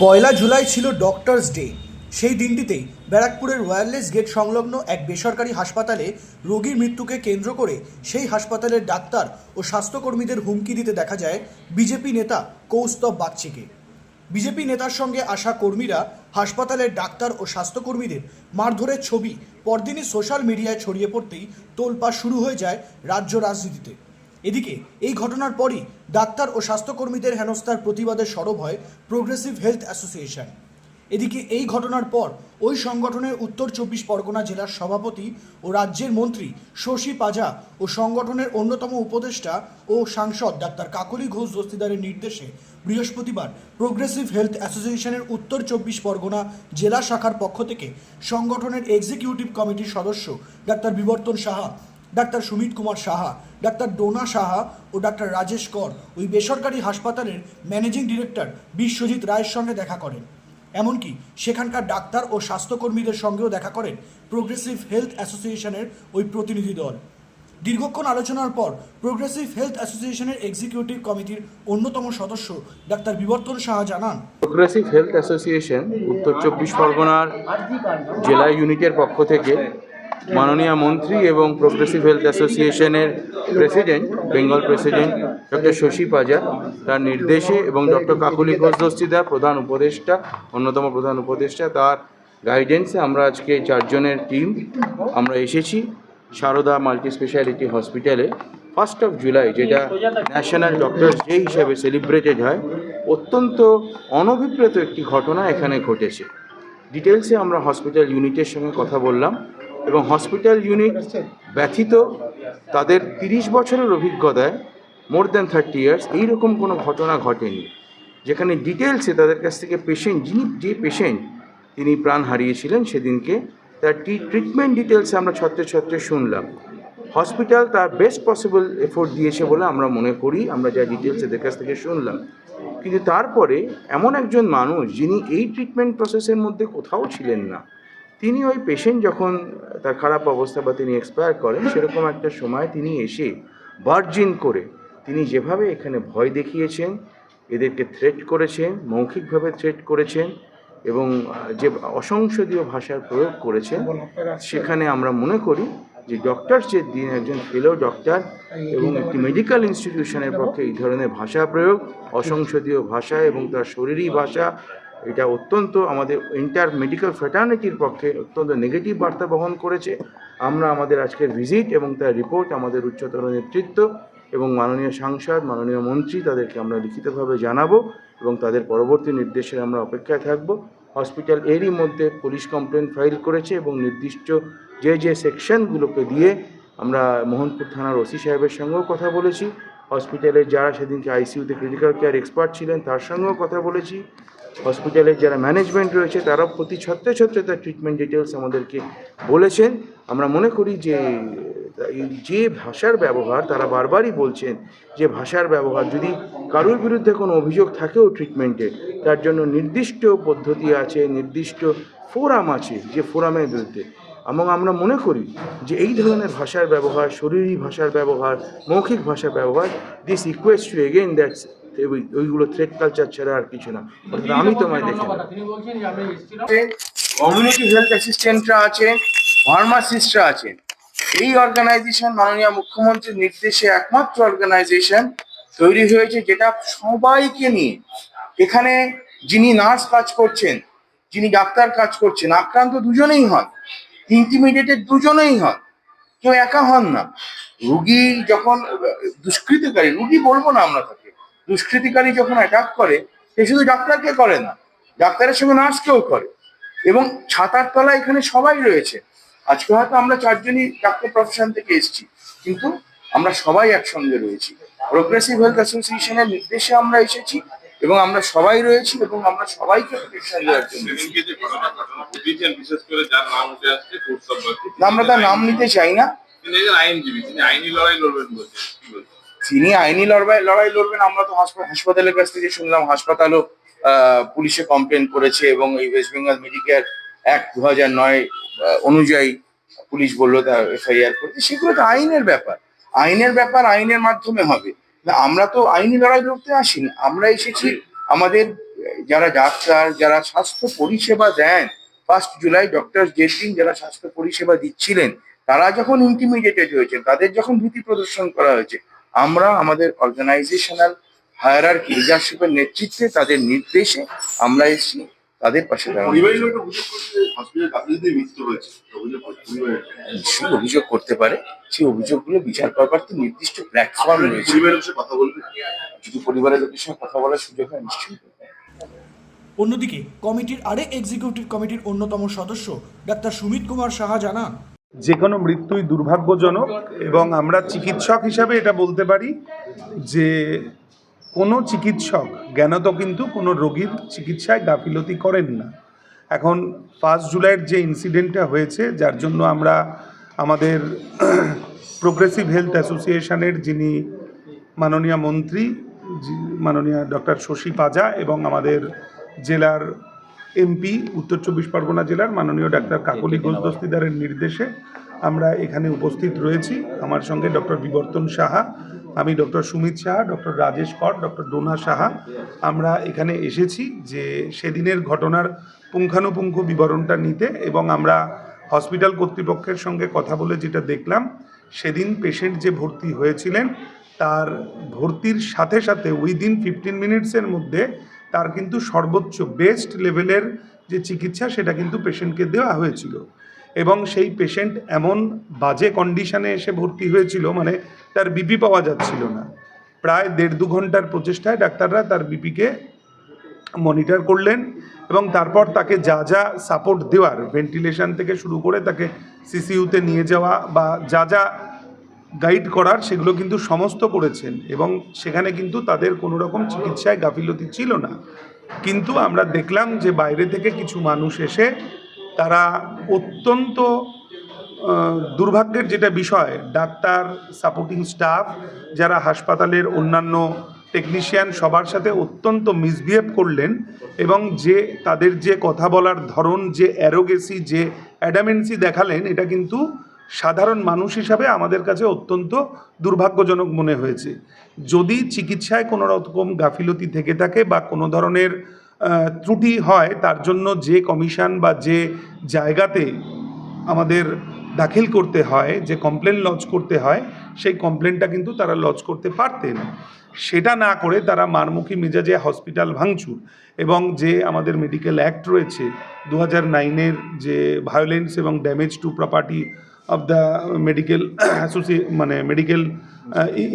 পয়লা জুলাই ছিল doctors day সেই দিনটিতেই ব্যারাকপুরের ওয়্যারলেস গেট সংলগ্ন এক বেসরকারি হাসপাতালে রোগীর মৃত্যুকে কেন্দ্র করে সেই হাসপাতালের ডাক্তার ও স্বাস্থ্যকর্মীদের হুমকি দিতে দেখা যায় বিজেপি নেতা কৌস্তব বাগচিকে। বিজেপি নেতার সঙ্গে আসা কর্মীরা হাসপাতালের ডাক্তার ও স্বাস্থ্যকর্মীদের মারধরের ছবি পরদিনই সোশ্যাল মিডিয়ায় ছড়িয়ে পড়তেই তোলপাড় শুরু হয়ে যায় রাজ্য রাজনীতিতে। এদিকে, এই ঘটনার পরই ডাক্তার ও স্বাস্থ্যকর্মীদের হেনস্থার প্রতিবাদে সরব হয় প্রোগ্রেসিভ হেলথ অ্যাসোসিয়েশন এদিকে, এই ঘটনার পর ওই সংগঠনের উত্তর চব্বিশ পরগনা জেলার সভাপতি ও রাজ্যের মন্ত্রী শশী পাজা ও সংগঠনের অন্যতম উপদেষ্টা ও সাংসদ ডাক্তার কাকলি ঘোষ দস্তিদারের নির্দেশে বৃহস্পতিবার প্রোগ্রেসিভ হেলথ অ্যাসোসিয়েশনের উত্তর চব্বিশ পরগনা জেলা শাখার পক্ষ থেকে সংগঠনের এক্সিকিউটিভ কমিটির সদস্য doctor Bibartan Saha doctor Sumit Kumar Saha, doctor Dona Saha ও ডাক্তার রাজেশ কর ওই বেসরকারি হাসপাতালের ম্যানেজিং ডিরেক্টর বিশ্বজিৎ রায়ের সঙ্গে দেখা করেন। এমনকি সেখানকার ডাক্তার ও স্বাস্থ্যকর্মীদের সঙ্গেও দেখা করেন প্রোগ্রেসিভ হেলথ অ্যাসোসিয়েশনের ওই প্রতিনিধি দল। দীর্ঘক্ষণ আলোচনার পর প্রোগ্রেসিভ হেলথ অ্যাসোসিয়েশনের এক্সিকিউটিভ কমিটির অন্যতম সদস্য ডাক্তার বিবর্তন সাহা জানান প্রোগ্রেসিভ হেলথ অ্যাসোসিয়েশন উত্তর চব্বিশ পরগনার জেলা ইউনিটের পক্ষ থেকে মাননীয় মন্ত্রী এবং প্রোগ্রেসিভ হেলথ অ্যাসোসিয়েশনের president Bengal president doctor Shashi Panja তার নির্দেশে এবং ডক্টর কাকুলি ঘোষ দস্তিদা প্রধান উপদেষ্টা, অন্যতম প্রধান উপদেষ্টা, তার গাইডেন্সে আমরা আজকে চারজনের টিম আমরা এসেছি সারদা মাল্টি স্পেশালিটি হসপিটালে ফার্স্ট অফ জুলাই যেটা ন্যাশনাল ডক্টরস ডে হিসাবে সেলিব্রেটেড হয়, অত্যন্ত অনভিপ্রেত একটি ঘটনা এখানে ঘটেছে। ডিটেলসে আমরা হসপিটাল ইউনিটের সঙ্গে কথা বললাম। এবং হসপিটাল ইউনিট ব্যথিত, তাদের তিরিশ বছরের অভিজ্ঞতায় মোর দ্যান থার্টি ইয়ার্স এইরকম কোনো ঘটনা ঘটেনি। যেখানে ডিটেলসে তাদের কাছ থেকে পেশেন্ট, যিনি যে পেশেন্ট তিনি প্রাণ হারিয়েছিলেন সেদিনকে, তার টি ট্রিটমেন্ট ডিটেলসে আমরা ছত্রে ছত্রে শুনলাম। হসপিটাল তার বেস্ট পসিবল এফোর্ট দিয়েছে বলে আমরা মনে করি, আমরা যা ডিটেলস এদের কাছ থেকে শুনলাম। কিন্তু তারপরে এমন একজন মানুষ যিনি এই ট্রিটমেন্ট প্রসেসের মধ্যে কোথাও ছিলেন না তিনি ওই পেশেন্ট যখন তার খারাপ অবস্থা বা তিনি এক্সপায়ার করেন সেরকম একটা সময় তিনি এসে বার্জিন করে তিনি যেভাবে এখানে ভয় দেখিয়েছেন এদেরকে থ্রেট করেছেন মৌখিকভাবে থ্রেট করেছেন এবং যে অসংসদীয় ভাষার প্রয়োগ করেছেন সেখানে আমরা মনে করি যে ডক্টর যে দিন একজন ফেলো ডক্টর এবং একটি মেডিকেল ইনস্টিটিউশনের পক্ষে এই ধরনের ভাষা প্রয়োগ অসংসদীয় ভাষা এবং তার শরীরী ভাষা এটা অত্যন্ত আমাদের ইন্টার মেডিকেল ফ্র্যাটার্নিটির পক্ষে অত্যন্ত নেগেটিভ বার্তা বহন করেছে। আমরা আমাদের আজকের ভিজিট এবং তার রিপোর্ট আমাদের উচ্চতর নেতৃত্ব এবং মাননীয় সাংসদ, মাননীয় মন্ত্রী তাদেরকে আমরা লিখিতভাবে জানাব এবং তাদের পরবর্তী নির্দেশের আমরা অপেক্ষায় থাকব। হসপিটাল এরই মধ্যে পুলিশ কমপ্লেন ফাইল করেছে এবং নির্দিষ্ট যে যে সেকশনগুলোকে দিয়ে আমরা মোহনপুর থানার ওসি সাহেবের সঙ্গেও কথা বলেছি। হসপিটালের যারা সেদিনকে আইসিইউতে ক্রিটিক্যাল কেয়ার এক্সপার্ট ছিলেন তার সঙ্গেও কথা বলেছি। হসপিটালের যারা ম্যানেজমেন্ট রয়েছে, তারাও প্রতি ছত্রে ছত্রে তার ট্রিটমেন্ট ডিটেলস আমাদেরকে বলেছেন। আমরা মনে করি যে যে ভাষার ব্যবহার, তারা বারবারই বলছেন যে ভাষার ব্যবহার, যদি কারোর বিরুদ্ধে কোনো অভিযোগ থাকেও ট্রিটমেন্টে তার জন্য নির্দিষ্ট পদ্ধতি আছে, নির্দিষ্ট ফোরাম আছে, যে ফোরামের বিরুদ্ধে। এবং আমরা মনে করি যে এই ধরনের ভাষার ব্যবহার, শরীরী ভাষার ব্যবহার, মৌখিক ভাষার ব্যবহার দিস ইকুয়েস্ট টু এগেইন দ্যাটস ওইগুলো থ্রেড কালচার ছাড়া আর কিছু না। আমি তোমায় দেখে। কমিউনিটি হেলথ অ্যাসিস্ট্যান্টরা আছেন ফার্মাসিস্টরা আছেন এই অর্গানাইজেশন মাননীয় মুখ্যমন্ত্রীর নির্দেশে একমাত্র অর্গানাইজেশন তৈরি হয়েছে যেটা সবাইকে নিয়ে। এখানে যিনি নার্স কাজ করছেন যিনি ডাক্তার কাজ করছেন আক্রান্ত দুজনেই হন ইন্টিমিডিয়েটেড দুজনেই হন কেউ একা হন না। রুগী যখন দুষ্কৃতিকারী রুগী বলব না আমরা তাকে। দুষ্কৃতিকারী যখন অ্যাটাক করে সে শুধু ডাক্তারকে করে না ডাক্তারের সঙ্গে নার্সকেও করে। এবং ছাতার তলা এখানে সবাই রয়েছে। আজকে হয়তো আমরা চারজনই ডাক্তার প্রফেশন থেকে এসেছি কিন্তু আমরা সবাই একসঙ্গে রয়েছি। প্রোগ্রেসিভ হেলথ অ্যাসোসিয়েশনের নির্দেশে আমরা এসেছি এবং আমরা সবাই রয়েছি এবং আমরা সবাইকে আমরা তার নাম নিতে চাই না। আইনজীবী তিনি আইনি লড়াই লড়বেন বলছেন। তিনি আইনি লড়াই লড়াই লড়বেন, আমরা তো হাসপাতালের কাছ থেকে শুনলাম, হাসপাতালও পুলিশে কমপ্লেন করেছে এবং এই ওয়েস্ট বেঙ্গল মেডিকেয়ার অ্যাক্ট দু হাজার নয় অনুযায়ী পুলিশ বলল এফআইআর করেছে সেগুলো তো আইনের ব্যাপার। আইনের ব্যাপার আইনের মাধ্যমে হবে। আমরা তো আইনি লড়াই লড়তে আসিনি। আমরা এসেছি আমাদের, যারা ডাক্তার, যারা স্বাস্থ্য পরিষেবা দেন ফার্স্ট জুলাই ডক্টর জেটিং যারা স্বাস্থ্য পরিষেবা দিচ্ছিলেন, তারা যখন ইন্টিমিডিয়েটেড হয়েছে তাদের যখন ভীতি প্রদর্শন করা হয়েছে আমরা আমাদের অর্গানাইজেশনাল হায়ারার্কি লিডারশিপের নেতৃত্বে তাদের নির্দেশে আমরা এসেছি তাদের পাশে অভিযোগ করতে পারে। সেই অভিযোগগুলো বিচার করবার তো নির্দিষ্ট প্ল্যাটফর্ম রয়েছে। যদি পরিবারের লোকের সঙ্গে কথা বলার সুযোগ হয় নিশ্চয়ই। অন্যদিকে কমিটির আরেক এক্সিকিউটিভ কমিটির অন্যতম সদস্য ডাক্তার সুমিত কুমার সাহা জানান যে কোনো মৃত্যুই দুর্ভাগ্যজনক এবং আমরা চিকিৎসক হিসাবে এটা বলতে পারি যে কোনো চিকিৎসক, জ্ঞানত কিন্তু কোনো রোগীর চিকিৎসায় গাফিলতি করেন না। এখন ফার্স্ট জুলাইয়ের যে ইনসিডেন্টটা হয়েছে, যার জন্য আমরা আমাদের প্রোগ্রেসিভ হেলথ অ্যাসোসিয়েশনের যিনি মাননীয় মন্ত্রী মাননীয় ডক্টর শশী পাজা এবং আমাদের জেলার এমপি উত্তর চব্বিশ পরগনা জেলার মাননীয় ডাক্তার কাকলি ঘোষ দস্তিদারের নির্দেশে আমরা এখানে উপস্থিত রয়েছি। আমার সঙ্গে ডক্টর বিবর্তন সাহা আমি doctor Sumit Saha doctor Rajesh Kar doctor Dona Saha. আমরা এখানে এসেছি যে সেদিনের ঘটনার পুঙ্খানুপুঙ্খ বিবরণটা নিতে এবং আমরা হসপিটাল কর্তৃপক্ষের সঙ্গে কথা বলে যেটা দেখলাম সেদিন পেশেন্ট যে ভর্তি হয়েছিলেন তার ভর্তির সাথে সাথে উইদিন ফিফটিন মিনিটসের মধ্যে তার কিন্তু সর্বোচ্চ বেস্ট লেভেলের যে চিকিৎসা, সেটা কিন্তু পেশেন্টকে দেওয়া হয়েছিল। এবং সেই পেশেন্ট এমন বাজে কন্ডিশনে এসে ভর্তি হয়েছিল মানে তার বিপি পাওয়া যাচ্ছিল না। প্রায় দেড় দু ঘণ্টার প্রচেষ্টায় ডাক্তাররা তার বিপিকে মনিটর করলেন এবং তারপর তাকে যা যা সাপোর্ট দেওয়ার ভেন্টিলেশন থেকে শুরু করে তাকে সিসিইউতে নিয়ে যাওয়া বা যা যা গাইড করার সেগুলো কিন্তু সমস্ত করেছেন এবং সেখানে কিন্তু তাদের কোনো রকম চিকিৎসায় গাফিলতি ছিল না। কিন্তু আমরা দেখলাম যে বাইরে থেকে কিছু মানুষ এসে তারা অত্যন্ত দুর্ভাগ্যের যেটা বিষয়, ডাক্তার সাপোর্টিং স্টাফ যারা হাসপাতালের অন্যান্য টেকনিশিয়ান সবার সাথে অত্যন্ত মিসবিহেভ করলেন এবং যে তাদের যে কথা বলার ধরন, যে অ্যারোগেসি যে অ্যাডামেন্সি দেখালেন, এটা কিন্তু সাধারণ মানুষ হিসাবে আমাদের কাছে অত্যন্ত দুর্ভাগ্যজনক মনে হয়েছে। যদি চিকিৎসায় কোনো রকম গাফিলতি থেকে থাকে বা কোনো ধরনের ত্রুটি হয়, তার জন্য যে কমিশন বা যে জায়গাতে আমাদের দাখিল করতে হয়, যে কমপ্লেন লজ করতে হয়, সেই কমপ্লেনটা কিন্তু তারা লজ করতে পারতেন। সেটা না করে তারা মারমুখী মেজাজে হসপিটাল ভাঙচুর এবং যে আমাদের মেডিকেল অ্যাক্ট রয়েছে, দু হাজার নাইনের যে ভায়োলেন্স এবং damage to property the medical অ্যাসোসিয়ে মানে মেডিকেল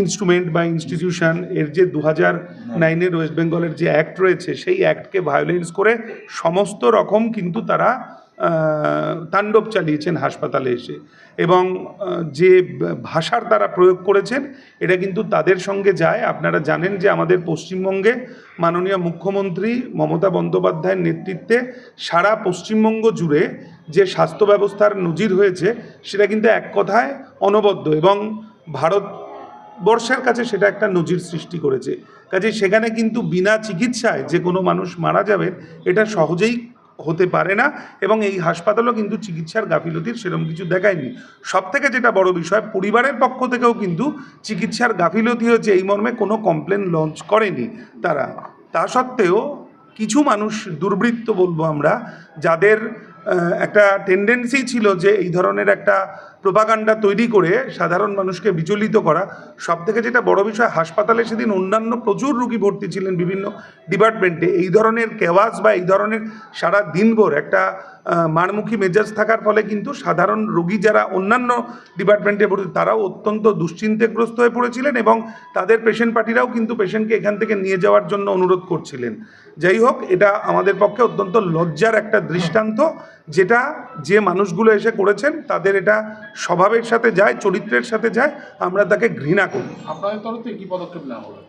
ইনস্ট্রুমেন্ট বা ইনস্টিটিউশন এর যে দু হাজার নাইনের ওয়েস্ট বেঙ্গলের যে অ্যাক্ট রয়েছে, সেই অ্যাক্টকে ভায়োলেন্স করে সমস্ত রকম কিন্তু তারা তাণ্ডব চালিয়েছেন হাসপাতালে এসে। এবং যে ভাষার তারা প্রয়োগ করেছেন, এটা কিন্তু তাদের সঙ্গে যায়। আপনারা জানেন যে আমাদের পশ্চিমবঙ্গে মাননীয় মুখ্যমন্ত্রী মমতা বন্দ্যোপাধ্যায়ের নেতৃত্বে সারা পশ্চিমবঙ্গ জুড়ে যে স্বাস্থ্য ব্যবস্থার নজির হয়েছে, সেটা কিন্তু এক কথায় অনবদ্য এবং ভারত বর্ষের কাছে সেটা একটা নজির সৃষ্টি করেছে। কাজে সেখানে কিন্তু বিনা চিকিৎসায় যে কোনো মানুষ মারা যাবে এটা সহজেই হতে পারে না এবং এই হাসপাতালও কিন্তু চিকিৎসার গাফিলতির সেরকম কিছু দেখায়নি। সব থেকে যেটা বড় বিষয়, পরিবারের পক্ষ থেকেও কিন্তু চিকিৎসার গাফিলতি হয়েছে, এই মর্মে কোনো কমপ্লেন লঞ্চ করেনি তারা। তা সত্ত্বেও কিছু মানুষ, দুর্বৃত্ত বলব আমরা, যাদের একটা টেন্ডেন্সি ছিল যে এই ধরনের একটা প্রোপাগান্ডা তৈরি করে সাধারণ মানুষকে বিচলিত করা সব থেকে যেটা বড় বিষয়, হাসপাতালে সেদিন অন্যান্য প্রচুর রুগী ভর্তি ছিলেন বিভিন্ন ডিপার্টমেন্টে এই ধরনের কেওয়াজ বা এই ধরনের সারা দিনভর একটা মারমুখী মেজাজ থাকার ফলে কিন্তু সাধারণ রোগী যারা অন্যান্য ডিপার্টমেন্টে ভর্তি তারাও অত্যন্ত দুশ্চিন্তেগ্রস্ত হয়ে পড়েছিলেন এবং তাদের পেশেন্ট পার্টিরাও কিন্তু পেশেন্টকে এখান থেকে নিয়ে যাওয়ার জন্য অনুরোধ করছিলেন। যাই হোক এটা আমাদের পক্ষে অত্যন্ত লজ্জার একটা দৃষ্টান্ত যেটা যে মানুষগুলো এসে করেছেন তাদের এটা স্বভাবের সাথে যায় চরিত্রের সাথে যায় আমরা তাকে ঘৃণা করি। আপনাদের তরফ থেকে কি পদক্ষেপ নেওয়া হবে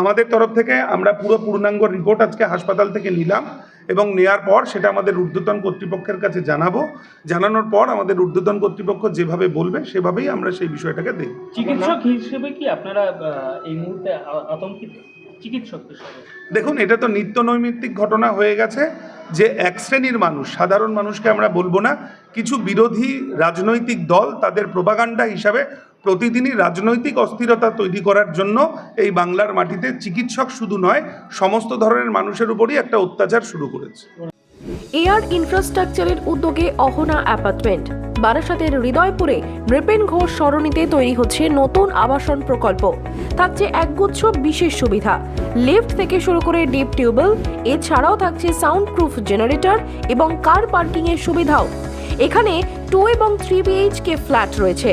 আমাদের তরফ থেকে আমরা পুরো পূর্ণাঙ্গ রিপোর্ট আজকে হাসপাতাল থেকে নিলাম। এবং নেয়ার পর সেটা আমাদের ঊর্ধ্বতন কর্তৃপক্ষের কাছে জানাব। জানানোর পর আমাদের ঊর্ধ্বতন কর্তৃপক্ষ যেভাবে বলবে সেভাবেই আমরা সেই বিষয়টাকে দেখব। চিকিৎসক হিসেবে কি আপনারা এই মুহূর্তে আতঙ্কিত? চিকিৎসক দেখুন এটা তো নিত্য নৈমিত্তিক ঘটনা হয়ে গেছে যে এক শ্রেণির মানুষ সাধারণ মানুষকে আমরা বলব না কিছু বিরোধী রাজনৈতিক দল তাদের প্রোপাগান্ডা হিসাবে প্রতিদিনই রাজনৈতিক অস্থিরতা তৈরি করার জন্য এই বাংলার মাটিতে চিকিৎসক শুধু নয়, সমস্ত ধরনের মানুষের উপরই একটা অত্যাচার শুরু করেছে। এয়ার ইনফ্রাস্ট্রাকচারের উদ্যোগে অহনা অ্যাপার্টমেন্ট। বারাসাতের হৃদয়পুরে নৃপেন ঘোষ সরণিতে তৈরি হচ্ছে নতুন আবাসন প্রকল্প। থাকছে একগুচ্ছ বিশেষ সুবিধা। লিফট থেকে শুরু করে ডিপ টিউবওয়েল, এছাড়াও থাকছে সাউন্ড প্রুফ জেনারেটর এবং কার পার্কিং এর সুবিধাও। এখানে টু এবং থ্রি বিএইচকে ফ্ল্যাট রয়েছে।